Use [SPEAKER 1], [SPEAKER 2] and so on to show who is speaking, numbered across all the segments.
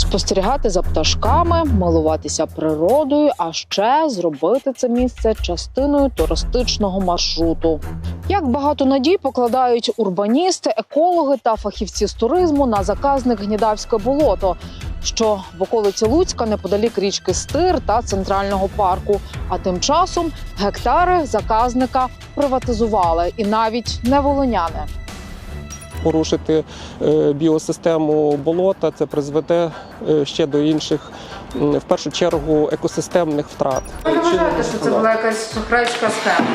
[SPEAKER 1] спостерігати за пташками, милуватися природою, а ще зробити це місце частиною туристичного маршруту. Як багато надій покладають урбаністи, екологи та фахівці з туризму на заказник Гнідавське болото, що в околиці Луцька неподалік річки Стир та центрального парку. А тим часом гектари заказника приватизували і навіть не волиняни.
[SPEAKER 2] Порушити е, біосистему болота, це призведе е, ще до інших, в першу чергу, екосистемних втрат.
[SPEAKER 3] Ви не вважаєте, що це була якась шахрайська схема?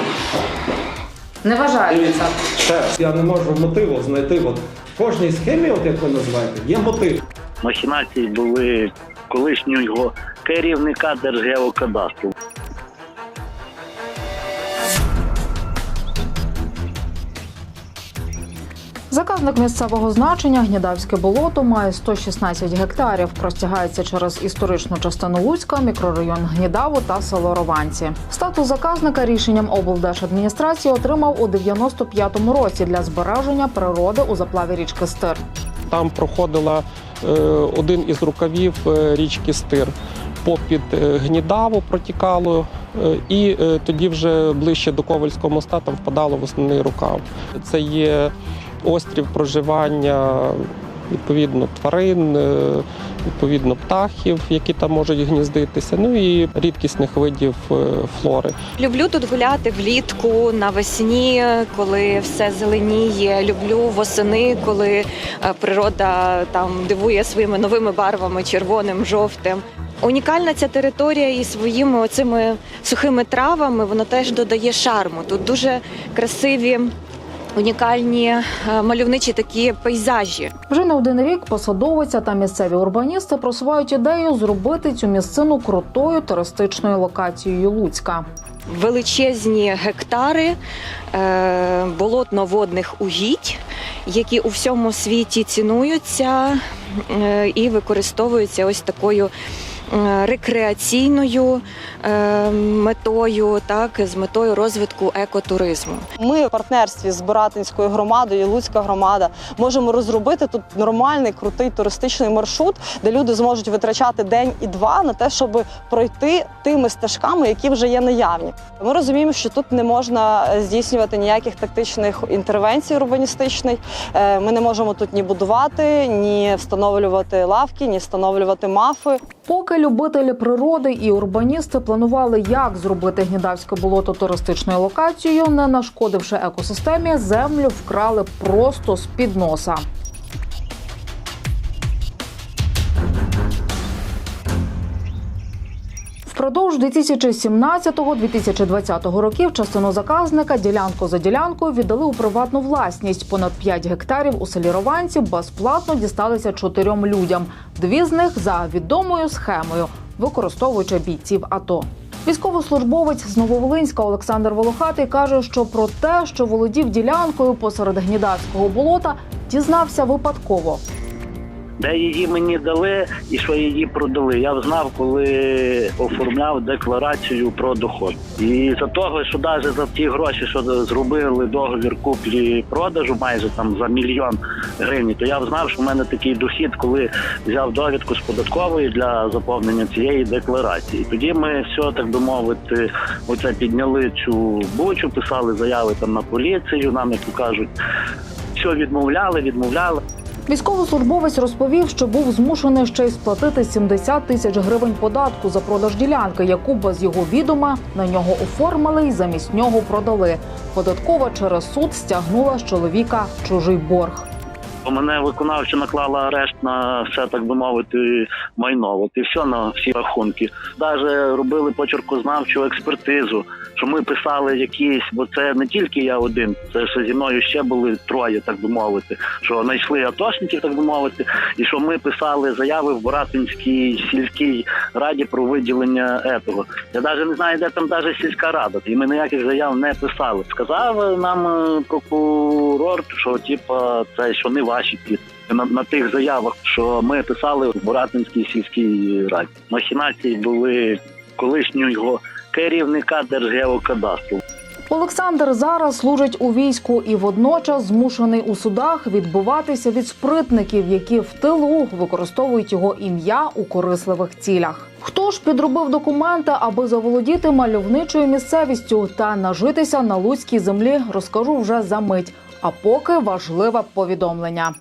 [SPEAKER 3] Не вважаєте це?
[SPEAKER 4] Я не можу мотиву знайти. От в кожній схемі, от як ви називаєте, є мотив.
[SPEAKER 5] махінації були колишнього керівника Держгеокадастру.
[SPEAKER 1] Заказник місцевого значення Гнідавське болото має 116 гектарів. Простягається через історичну частину Луцька, мікрорайон Гнідаву та село Рованці. Статус заказника рішенням облдержадміністрації отримав у 95-му році для збереження природи у заплаві річки Стир.
[SPEAKER 2] Там проходила е, один із рукавів е, річки Стир. Попід е, Гнідаву протікало, і тоді вже ближче до Ковальського моста там впадало в основний рукав. Це є острів проживання відповідно тварин, е, відповідно птахів, які там можуть гніздитися, ну і рідкісних видів е, флори.
[SPEAKER 6] Люблю тут гуляти влітку, навесні, коли все зеленіє. Люблю восени, коли е, природа там дивує своїми новими барвами, червоним, жовтим. Унікальна ця територія і своїми оцими сухими травами вона теж додає шарму. Тут дуже красиві, унікальні е, мальовничі такі пейзажі.
[SPEAKER 1] Вже не один рік посадовиця та місцеві урбаністи просувають ідею зробити цю місцину крутою туристичною локацією Луцька.
[SPEAKER 6] величезні гектари е, болотно-водних угідь, які у всьому світі цінуються е, і використовуються ось такою. Е, Рекреаційною е, метою, так з метою розвитку екотуризму.
[SPEAKER 7] Ми в партнерстві з Боратинською громадою, Луцька громада, можемо розробити тут нормальний крутий туристичний маршрут, де люди зможуть витрачати день і два на те, щоб пройти тими стежками, які вже є наявні. Ми розуміємо, що тут не можна здійснювати ніяких тактичних інтервенцій урбаністичних. Е, Ми не можемо тут ні будувати, ні встановлювати лавки, ні встановлювати мафи.
[SPEAKER 1] Поки любителі природи і урбаністи планували, як зробити гнідавське болото туристичною локацією, не нашкодивши екосистемі, землю вкрали просто з під носа. Впродовж 2017-2020 років частину заказника ділянку за ділянкою віддали у приватну власність. Понад 5 гектарів у селі Рованці безплатно дісталися чотирьом людям. Дві з них за відомою схемою, використовуючи бійців АТО. Військовослужбовець з Нововолинська Олександр Волохатий каже, що про те, що володів ділянкою посеред гнідавського болота, дізнався випадково.
[SPEAKER 5] Де її мені дали і що її продали. Я знав, коли оформляв декларацію про доход. І за того, що навіть за ті гроші, що зробили договір куплі-продажу, майже там за мільйон гривень, то я знав, що в мене такий дохід, коли взяв довідку з податкової для заповнення цієї декларації. Тоді ми все так би мовити, оце підняли цю бучу, писали заяви там на поліцію. Нам як кажуть, все відмовляли, відмовляли.
[SPEAKER 1] Військовослужбовець розповів, що був змушений ще й сплатити 70 тисяч гривень податку за продаж ділянки, яку без його відома на нього оформили і замість нього продали. Податкова через суд стягнула з чоловіка чужий борг.
[SPEAKER 5] Бо мене виконавча наклала арешт на все, так би мовити, майно. От і все на всі рахунки. Навіть робили почеркознавчу експертизу, що ми писали якісь, бо це не тільки я один, це що зі мною ще були троє, так би мовити, що знайшли атошників, так би мовити, і що ми писали заяви в Боратинській сільській раді про виділення етого. Я навіть не знаю, де там навіть сільська рада, і ми ніяких заяв не писали. Сказав нам е, прокурор, що типа це що не ваші підписи. На, на тих заявах, що ми писали в Боратинській сільській раді. Махінації були колишнього керівника Держгеокадастру.
[SPEAKER 1] Олександр зараз служить у війську і водночас змушений у судах відбуватися від спритників, які в тилу використовують його ім'я у корисливих цілях. Хто ж підробив документи, аби заволодіти мальовничою місцевістю та нажитися на луцькій землі, розкажу вже за мить. А поки важливе повідомлення.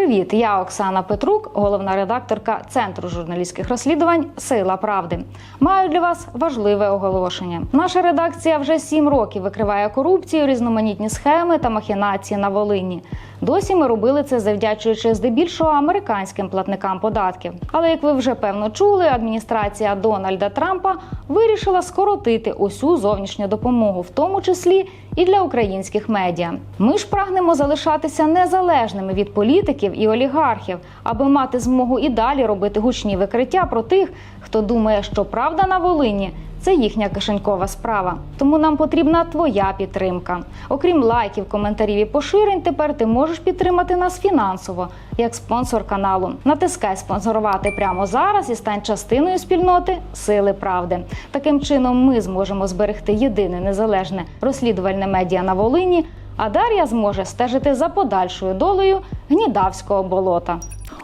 [SPEAKER 8] Привіт, я Оксана Петрук, головна редакторка Центру журналістських розслідувань Сила Правди. Маю для вас важливе оголошення. Наша редакція вже сім років викриває корупцію, різноманітні схеми та махінації на Волині. Досі ми робили це завдячуючи здебільшого американським платникам податків. Але як ви вже певно чули, адміністрація Дональда Трампа вирішила скоротити усю зовнішню допомогу, в тому числі і для українських медіа. Ми ж прагнемо залишатися незалежними від політиків і олігархів, аби мати змогу і далі робити гучні викриття про тих, хто думає, що правда на Волині. Це їхня кишенькова справа. Тому нам потрібна твоя підтримка. Окрім лайків, коментарів і поширень, тепер ти можеш підтримати нас фінансово як спонсор каналу. Натискай спонсорувати прямо зараз і стань частиною спільноти Сили Правди. Таким чином ми зможемо зберегти єдине незалежне розслідувальне медіа на Волині. А Дар'я зможе стежити за подальшою долею гнідавського болота.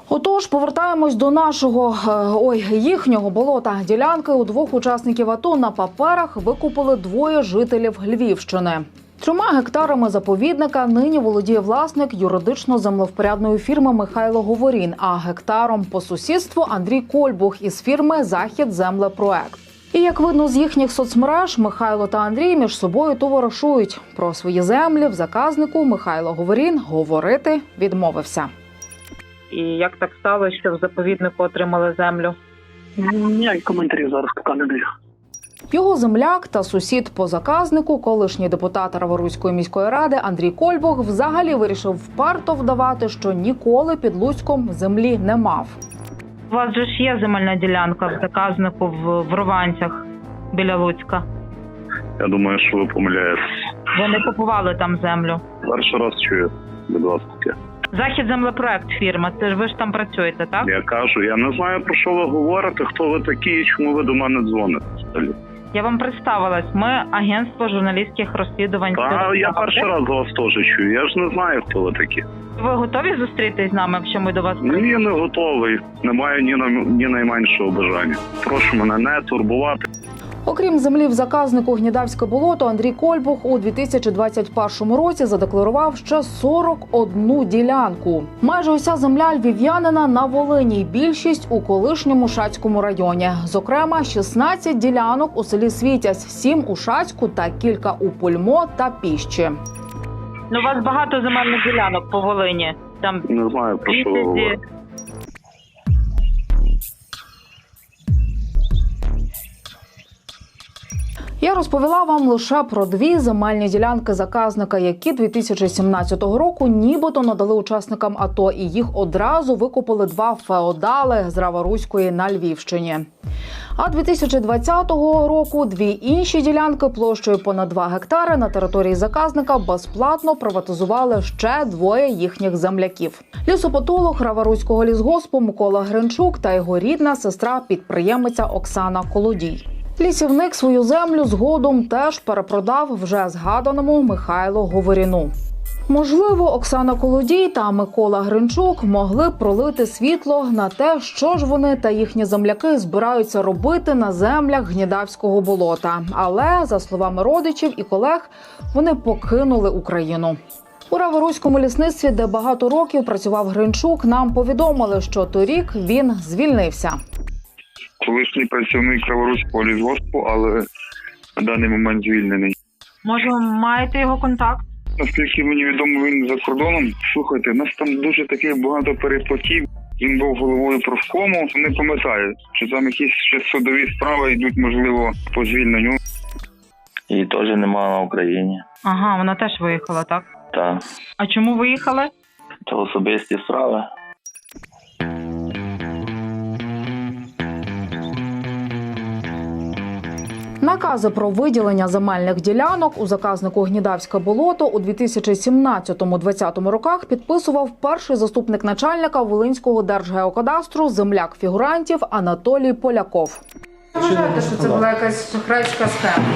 [SPEAKER 1] Отож, повертаємось до нашого е, ой їхнього болота. Ділянки у двох учасників АТО на паперах викупили двоє жителів Львівщини. Трьома гектарами заповідника нині володіє власник юридично землевпорядної фірми Михайло Говорін, а гектаром по сусідству Андрій Кольбух із фірми Захід Землепроект. І як видно з їхніх соцмереж, Михайло та Андрій між собою товаришують про свої землі в заказнику. Михайло Говорін говорити відмовився.
[SPEAKER 9] І як так сталося, що в заповіднику отримали землю?
[SPEAKER 5] Ніякі коментарі зараз поки не даю.
[SPEAKER 1] Його земляк та сусід по заказнику, колишній депутат Раворуської міської ради Андрій Кольбог, взагалі вирішив вперто вдавати, що ніколи під Луцьком землі не мав.
[SPEAKER 9] У вас же ж є земельна ділянка в заказнику в, в Рованцях біля Луцька.
[SPEAKER 10] Я думаю, що ви помиляєтесь.
[SPEAKER 9] Ви не купували там землю.
[SPEAKER 10] Перший раз чую від вас таке.
[SPEAKER 9] Захід землепроект фірма. Це ж ви ж там працюєте, так?
[SPEAKER 10] Я кажу, я не знаю про що ви говорите, хто ви такі і чому ви до мене дзвоните.
[SPEAKER 9] Я вам представилась. Ми агентство журналістських розслідувань.
[SPEAKER 10] Та я перший раз вас теж чую. Я ж не знаю, хто ви такі.
[SPEAKER 9] Ви готові зустрітись з нами, якщо ми до вас
[SPEAKER 10] Ні, не готовий. Не маю ні на ні найменшого бажання. Прошу мене не турбувати.
[SPEAKER 1] Окрім землі в заказнику Гнідавське болото, Андрій Кольбух у 2021 році задекларував ще 41 ділянку. Майже уся земля львів'янина на Волині. Більшість у колишньому Шацькому районі. Зокрема, 16 ділянок у селі Світязь, 7 у Шацьку та кілька у Пульмо та Піщі.
[SPEAKER 9] Ну, у вас багато земельних ділянок по Волині. Там
[SPEAKER 10] Не знаю про що
[SPEAKER 1] Я розповіла вам лише про дві земельні ділянки заказника, які 2017 року нібито надали учасникам АТО, і їх одразу викупили два феодали з Раворуської на Львівщині. А 2020 року дві інші ділянки площею понад 2 гектари на території заказника безплатно приватизували ще двоє їхніх земляків. Лісопатолог Раворуського лісгоспу Микола Гринчук та його рідна сестра підприємиця Оксана Колодій. Лісівник свою землю згодом теж перепродав вже згаданому Михайлу Говоріну. Можливо, Оксана Колодій та Микола Гринчук могли пролити світло на те, що ж вони та їхні земляки збираються робити на землях гнідавського болота. Але за словами родичів і колег, вони покинули Україну. У Раворуському лісництві, де багато років працював Гринчук, нам повідомили, що торік він звільнився.
[SPEAKER 10] Колишній працівник Криворуського лісгоспу, але на даний момент звільнений.
[SPEAKER 9] Може, маєте його контакт?
[SPEAKER 10] Наскільки мені відомо, він за кордоном. Слухайте, у нас там дуже таких багато переплатів. Він був головою профкому. Не пам'ятаю, чи там якісь ще судові справи йдуть, можливо, по звільненню.
[SPEAKER 11] Її теж нема на Україні.
[SPEAKER 9] Ага, вона теж виїхала, так?
[SPEAKER 11] Та
[SPEAKER 9] А чому виїхали?
[SPEAKER 11] це особисті справи.
[SPEAKER 1] Накази про виділення земельних ділянок у заказнику Гнідавське болото у 2017-2020 роках підписував перший заступник начальника Волинського держгеокадастру земляк фігурантів Анатолій Поляков.
[SPEAKER 3] Ви Вважаєте, що це була якась шахрайська схема?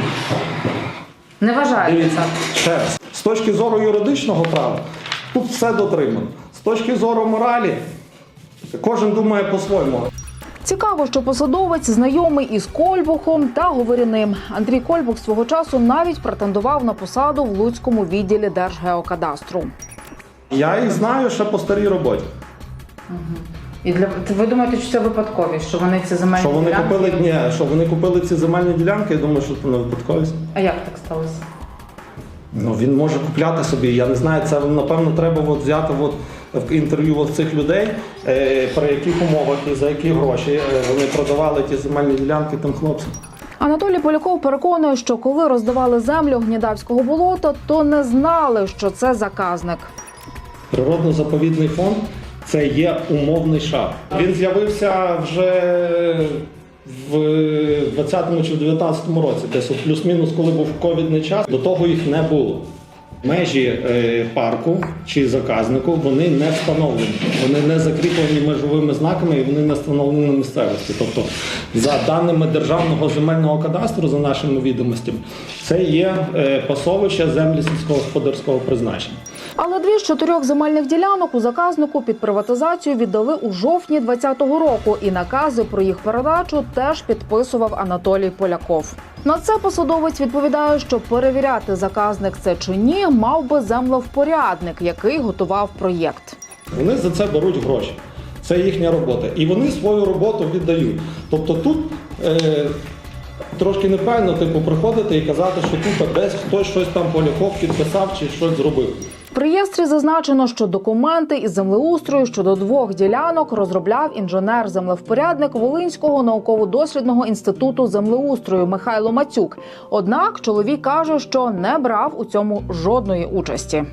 [SPEAKER 3] Не вважаєте це?
[SPEAKER 4] ще раз. З точки зору юридичного права, тут все дотримано. З точки зору моралі, кожен думає по-своєму.
[SPEAKER 1] Цікаво, що посадовець знайомий із Кольбухом та Говоряним. Андрій Кольбух свого часу навіть претендував на посаду в Луцькому відділі Держгеокадастру.
[SPEAKER 4] Я їх знаю ще по старій роботі.
[SPEAKER 3] І для ви думаєте, що це випадковість, що вони ці земельні
[SPEAKER 4] Що вони
[SPEAKER 3] ділянки?
[SPEAKER 4] купили ні, що вони купили ці земельні ділянки, я думаю, що це не випадковість.
[SPEAKER 3] А як так сталося?
[SPEAKER 4] Ну він може купляти собі. Я не знаю, це напевно треба от взяти от в інтерв'ю цих людей, е, при яких умовах і за які гроші е, вони продавали ті земельні ділянки тим хлопцям.
[SPEAKER 1] Анатолій Поляков переконує, що коли роздавали землю гнідавського болота, то не знали, що це заказник.
[SPEAKER 4] Природно-заповідний фонд це є умовний шар. Він з'явився вже в 20-му чи в 19-му році, десь плюс-мінус, коли був ковідний час, до того їх не було. Межі е, парку чи заказнику вони не встановлені, вони не закріплені межовими знаками і вони не встановлені на місцевості. Тобто, за даними державного земельного кадастру, за нашими відомостями, це є е, пасовище землі сільськогосподарського призначення.
[SPEAKER 1] Але дві з чотирьох земельних ділянок у заказнику під приватизацію віддали у жовтні 2020 року, і накази про їх передачу теж підписував Анатолій Поляков. На це посадовець відповідає, що перевіряти заказник це чи ні, мав би землевпорядник, який готував проєкт.
[SPEAKER 4] Вони за це беруть гроші. Це їхня робота. І вони свою роботу віддають. Тобто тут е, трошки неправильно типу, приходити і казати, що тут десь хтось щось там поляков підписав чи щось зробив.
[SPEAKER 1] В реєстрі зазначено, що документи із землеустрою щодо двох ділянок розробляв інженер-землевпорядник Волинського науково-дослідного інституту землеустрою Михайло Мацюк. Однак чоловік каже, що не брав у цьому жодної участі.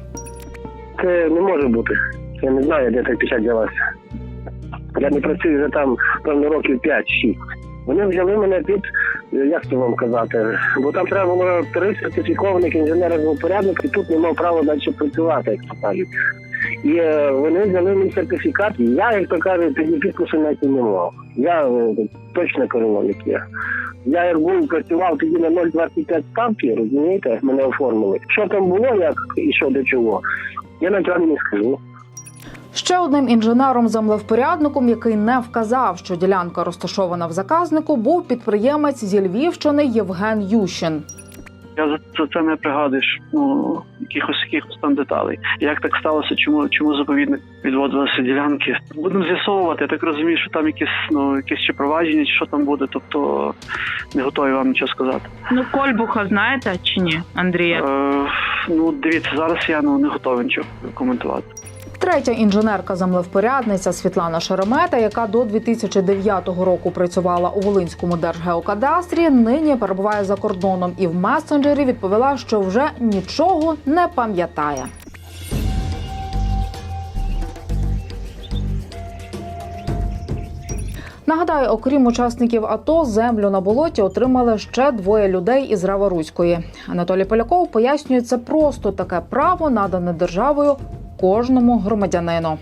[SPEAKER 12] Це не може бути. Я не знаю, де так печать взялася. Я не працюю вже там певно років 5-6. Вони взяли мене під, як це вам казати, бо там треба було три сертифікованих інженерів порядник, і тут не мав права далі працювати, як то кажуть. І е, вони взяли мій сертифікат. І Я, як то кажуть, тоді підпису навіть не мав. Я е, точно керівник я. Я як був працював тоді на 0,25 ставки, розумієте, мене оформили. Що там було, як і що до чого, я навіть не скажу.
[SPEAKER 1] Ще одним інженером-землевпорядником, який не вказав, що ділянка розташована в заказнику, був підприємець зі Львівщини Євген Ющин.
[SPEAKER 13] Я за це не пригадуєш ну якихось якихось там деталей. Як так сталося? Чому чому заповідник відводилися ділянки? Будемо з'ясовувати. Я так розумію, що там якісь ну якісь чи провадження, чи що там буде. Тобто не готові вам нічого сказати.
[SPEAKER 9] Ну, Кольбуха знаєте чи ні, Андрія?
[SPEAKER 13] Е, ну дивіться, зараз я ну не готовий нічого коментувати.
[SPEAKER 1] Третя інженерка-землевпорядниця Світлана Шеремета, яка до 2009 року працювала у Волинському держгеокадастрі, нині перебуває за кордоном і в месенджері відповіла, що вже нічого не пам'ятає. Нагадаю, окрім учасників АТО, землю на болоті отримали ще двоє людей із Раворуської. Анатолій Поляков пояснює, це просто таке право надане державою кожному громадянину.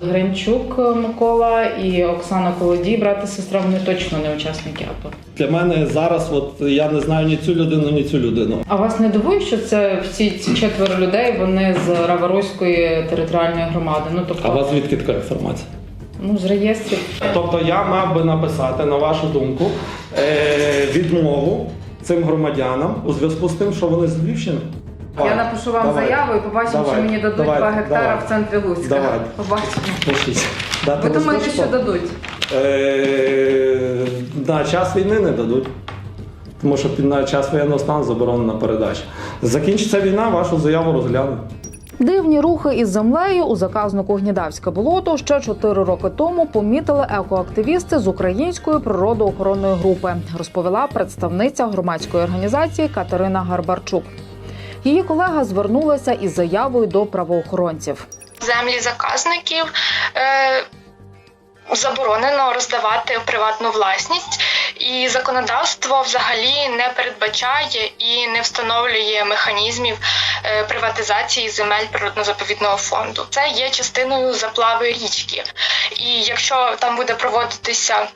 [SPEAKER 3] Гринчук Микола і Оксана Колодій, брат і сестра, вони точно не учасники АТО.
[SPEAKER 4] Для мене зараз, от я не знаю ні цю людину, ні цю людину.
[SPEAKER 3] А вас не дивує, що це всі ці четверо людей вони з Раворуської територіальної громади? Ну тобто,
[SPEAKER 4] А вас звідки така інформація?
[SPEAKER 3] ну з реєстрів.
[SPEAKER 4] Тобто я мав би написати, на вашу думку, е, відмову цим громадянам у зв'язку з тим, що вони з Львівщини.
[SPEAKER 3] Я напишу вам
[SPEAKER 4] Давай.
[SPEAKER 3] заяву і побачимо,
[SPEAKER 4] Давай.
[SPEAKER 3] чи мені дадуть
[SPEAKER 4] Давай.
[SPEAKER 3] 2 гектара
[SPEAKER 4] Давай.
[SPEAKER 3] в центрі Луцька.
[SPEAKER 4] Давай.
[SPEAKER 3] Побачимо.
[SPEAKER 4] Пишіть. Дати
[SPEAKER 3] Ви думаєте, що дадуть?
[SPEAKER 4] Е, на час війни не дадуть. Тому що на час воєнного стану заборонена передача. Закінчиться війна, вашу заяву розглянуть.
[SPEAKER 1] Дивні рухи із землею у заказнику Гнідавське болото ще чотири роки тому помітили екоактивісти з української природоохоронної групи, розповіла представниця громадської організації Катерина Гарбарчук. Її колега звернулася із заявою до правоохоронців.
[SPEAKER 14] землі заказників е, заборонено роздавати приватну власність, і законодавство взагалі не передбачає і не встановлює механізмів е, приватизації земель природно-заповідного фонду. Це є частиною заплави річки. І якщо там буде проводитися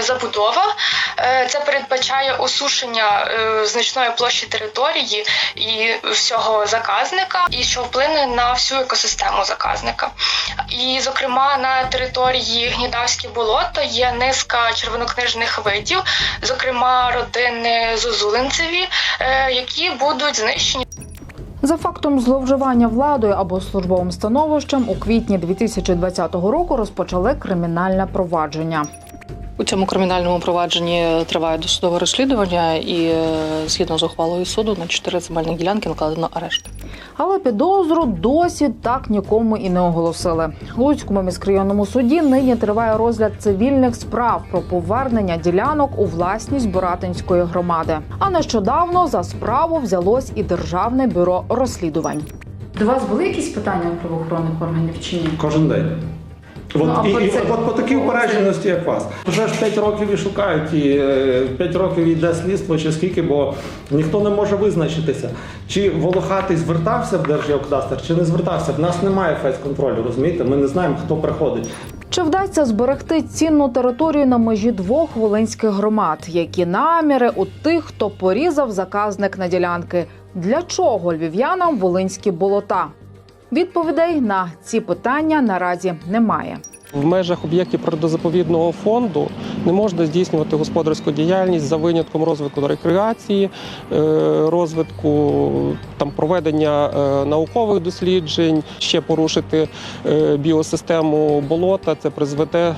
[SPEAKER 14] забудова. Е, Це передбачає осушення е, значної площі території і всього заказника, і що вплине на всю екосистему заказника. І, зокрема, на території Гнідавське болото є низка червонокнижних видів, зокрема родини Зозулинцеві, е, які будуть знищені.
[SPEAKER 1] За фактом зловживання владою або службовим становищем у квітні 2020 року розпочали кримінальне провадження.
[SPEAKER 15] У цьому кримінальному провадженні триває досудове розслідування, і е, згідно з ухвалою суду на чотири земельні ділянки накладено арешт.
[SPEAKER 1] Але підозру досі так нікому і не оголосили. У Луцькому міськрайонному суді нині триває розгляд цивільних справ про повернення ділянок у власність Боратинської громади. А нещодавно за справу взялось і державне бюро розслідувань. До вас були якісь питання у правоохоронних органів чи ні?
[SPEAKER 4] Кожен день. От,
[SPEAKER 1] Ну,
[SPEAKER 4] і,
[SPEAKER 1] по
[SPEAKER 4] і
[SPEAKER 1] це-
[SPEAKER 4] от, от по такій упередженості, як вас. Вже ж 5 років і шукають, і 5 років йде слідство, чи скільки, бо ніхто не може визначитися, чи Волохатий звертався в Держгеокадастр, чи не звертався. В нас немає фейс-контролю, розумієте? Ми не знаємо, хто приходить.
[SPEAKER 1] Чи вдасться зберегти цінну територію на межі двох волинських громад? Які наміри у тих, хто порізав заказник на ділянки? Для чого львів'янам волинські болота? Відповідей на ці питання наразі немає.
[SPEAKER 2] В межах об'єктів природозаповідного фонду не можна здійснювати господарську діяльність за винятком розвитку рекреації, е, розвитку там проведення е, наукових досліджень, ще порушити е, біосистему болота. Це призведе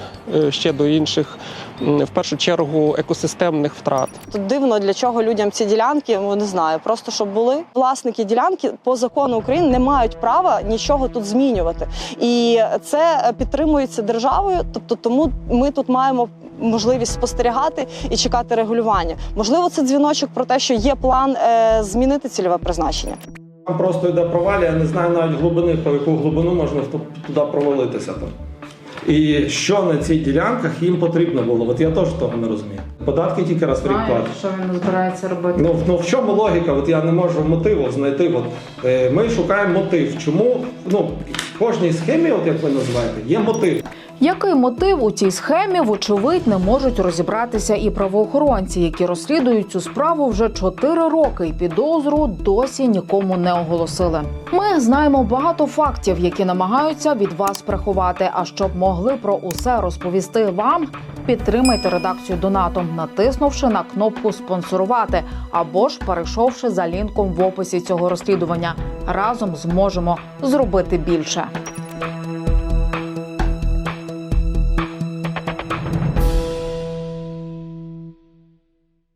[SPEAKER 2] ще до інших, в першу чергу, екосистемних втрат.
[SPEAKER 7] Тут дивно, для чого людям ці ділянки, ну не знаю, просто щоб були. Власники ділянки по закону України не мають права нічого тут змінювати. І це підтримується державою. Тобто, тому ми тут маємо можливість спостерігати і чекати регулювання. Можливо, це дзвіночок про те, що є план е, змінити цільове призначення.
[SPEAKER 4] Там просто йде провалі, я не знаю навіть глибини, по яку глибину можна туди провалитися там. І що на цих ділянках їм потрібно було? От я теж того не розумію. Податки тільки раз в рік платять.
[SPEAKER 1] що він збирається робити.
[SPEAKER 4] Ну, ну в чому логіка? От я не можу мотиву знайти. От, е, ми шукаємо мотив. Чому ну, в кожній схемі, от як ви називаєте, є мотив.
[SPEAKER 1] Який мотив у цій схемі, вочевидь, не можуть розібратися і правоохоронці, які розслідують цю справу вже 4 роки, і підозру досі нікому не оголосили. Ми знаємо багато фактів, які намагаються від вас приховати. А щоб могли про усе розповісти вам, підтримайте редакцію донатом, натиснувши на кнопку спонсорувати або ж перейшовши за лінком в описі цього розслідування. Разом зможемо зробити більше.